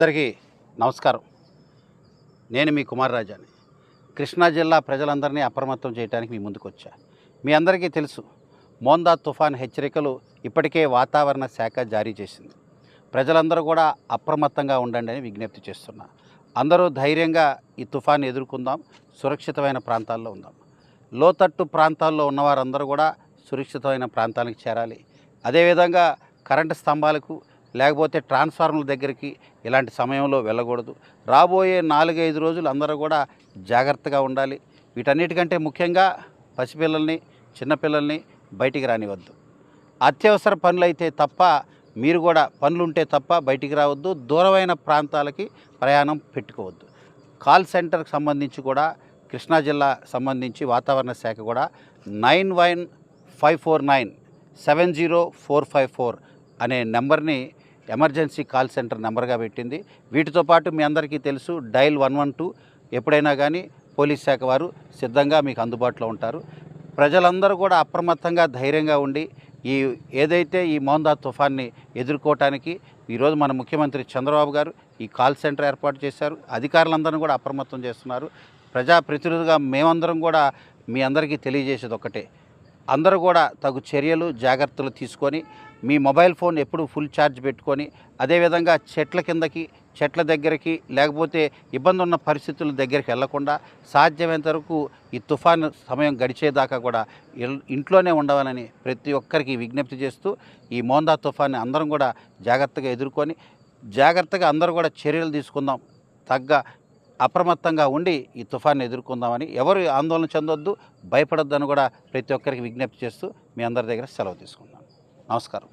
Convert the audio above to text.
అందరికీ నమస్కారం. నేను మీ కుమార్ రాజాని. కృష్ణా జిల్లా ప్రజలందరినీ అప్రమత్తం చేయడానికి మీ ముందుకు వచ్చా. మీ అందరికీ తెలుసు మోందా తుఫాన్ హెచ్చరికలు ఇప్పటికే వాతావరణ శాఖ జారీ చేసింది. ప్రజలందరూ కూడా అప్రమత్తంగా ఉండండి అని విజ్ఞప్తి చేస్తున్నా. అందరూ ధైర్యంగా ఈ తుఫాన్ ఎదుర్కొందాం సురక్షితమైన ప్రాంతాల్లో ఉందాం. లోతట్టు ప్రాంతాల్లో ఉన్నవారందరూ కూడా సురక్షితమైన ప్రాంతానికి చేరాలి. అదేవిధంగా కరెంటు స్తంభాలకు లేకపోతే ట్రాన్స్ఫార్మర్ల దగ్గరికి ఇలాంటి సమయంలో వెళ్ళకూడదు. రాబోయే నాలుగైదు రోజులు అందరూ కూడా జాగ్రత్తగా ఉండాలి. వీటన్నిటికంటే ముఖ్యంగా పసిపిల్లల్ని చిన్నపిల్లల్ని బయటికి రానివద్దు అత్యవసర పనులు అయితే తప్ప మీరు కూడా పనులు ఉంటే తప్ప బయటికి రావద్దు. దూరమైన ప్రాంతాలకి ప్రయాణం పెట్టుకోవద్దు. కాల్ సెంటర్కి సంబంధించి కూడా కృష్ణా జిల్లా సంబంధించి వాతావరణ శాఖ కూడా nine one five four nine seven zero four five four అనే నెంబర్ని ఎమర్జెన్సీ కాల్ సెంటర్ నెంబర్గా పెట్టింది. వీటితో పాటు మీ అందరికీ తెలుసు డైల్ వన్ వన్ టూ ఎప్పుడైనా కానీ పోలీస్ శాఖ వారు సిద్ధంగా మీకు అందుబాటులో ఉంటారు. ప్రజలందరూ కూడా అప్రమత్తంగా ధైర్యంగా ఉండి ఈ ఏదైతే ఈ మోందా తుఫాన్ని ఎదుర్కోవటానికి ఈరోజు మన ముఖ్యమంత్రి చంద్రబాబు గారు ఈ కాల్ సెంటర్ ఏర్పాటు చేశారు. అధికారులందరినీ కూడా అప్రమత్తం చేస్తున్నారు. ప్రజాప్రతినిధులుగా మేమందరం కూడా మీ అందరికీ తెలియజేసేది ఒకటే అందరూ కూడా తగు చర్యలు జాగ్రత్తలు తీసుకొని మీ మొబైల్ ఫోన్ ఎప్పుడు ఫుల్ ఛార్జ్ పెట్టుకొని అదేవిధంగా చెట్ల కిందకి చెట్ల దగ్గరికి లేకపోతే ఇబ్బంది ఉన్న పరిస్థితుల దగ్గరికి వెళ్ళకుండా సాధ్యమైనంత వరకు ఈ తుఫాను సమయం గడిచేదాకా కూడా ఇంట్లోనే ఉండవాలని ప్రతి ఒక్కరికి విజ్ఞప్తి చేస్తూ ఈ మోందా తుఫాన్ని అందరం కూడా జాగ్రత్తగా ఎదుర్కొని జాగ్రత్తగా అందరూ కూడా చర్యలు తీసుకుందాం. తగ్గ అప్రమత్తంగా ఉండి ఈ తుఫాన్ని ఎదుర్కొందామని ఎవరు ఆందోళన చెందొద్దు భయపడొద్దని కూడా ప్రతి ఒక్కరికి విజ్ఞప్తి చేస్తూ మీ అందరి దగ్గర సెలవు తీసుకుందాం నమస్కారం.